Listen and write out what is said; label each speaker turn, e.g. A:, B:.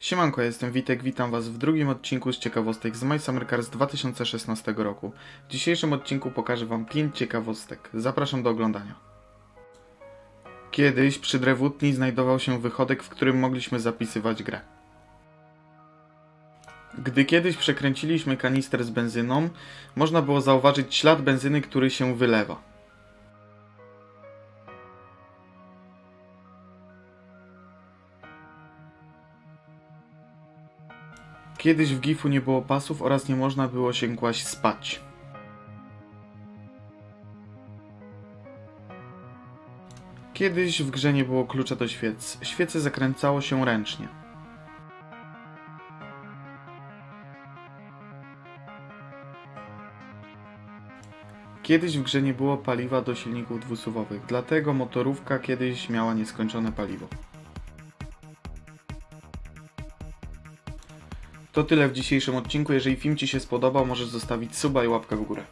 A: Siemanko, jestem Witek, witam Was w drugim odcinku z ciekawostek z My Summer Cars 2016 roku. W dzisiejszym odcinku pokażę Wam 5 ciekawostek. Zapraszam do oglądania. Kiedyś przy drewutni znajdował się wychodek, w którym mogliśmy zapisywać grę. Gdy kiedyś przekręciliśmy kanister z benzyną, można było zauważyć ślad benzyny, który się wylewa. Kiedyś w gifu nie było pasów oraz nie można było się kłaść spać. Kiedyś w grze nie było klucza do świec. Świece zakręcało się ręcznie. Kiedyś w grze nie było paliwa do silników dwusuwowych, dlatego motorówka kiedyś miała nieskończone paliwo. To tyle w dzisiejszym odcinku. Jeżeli film Ci się spodobał, możesz zostawić suba i łapkę w górę.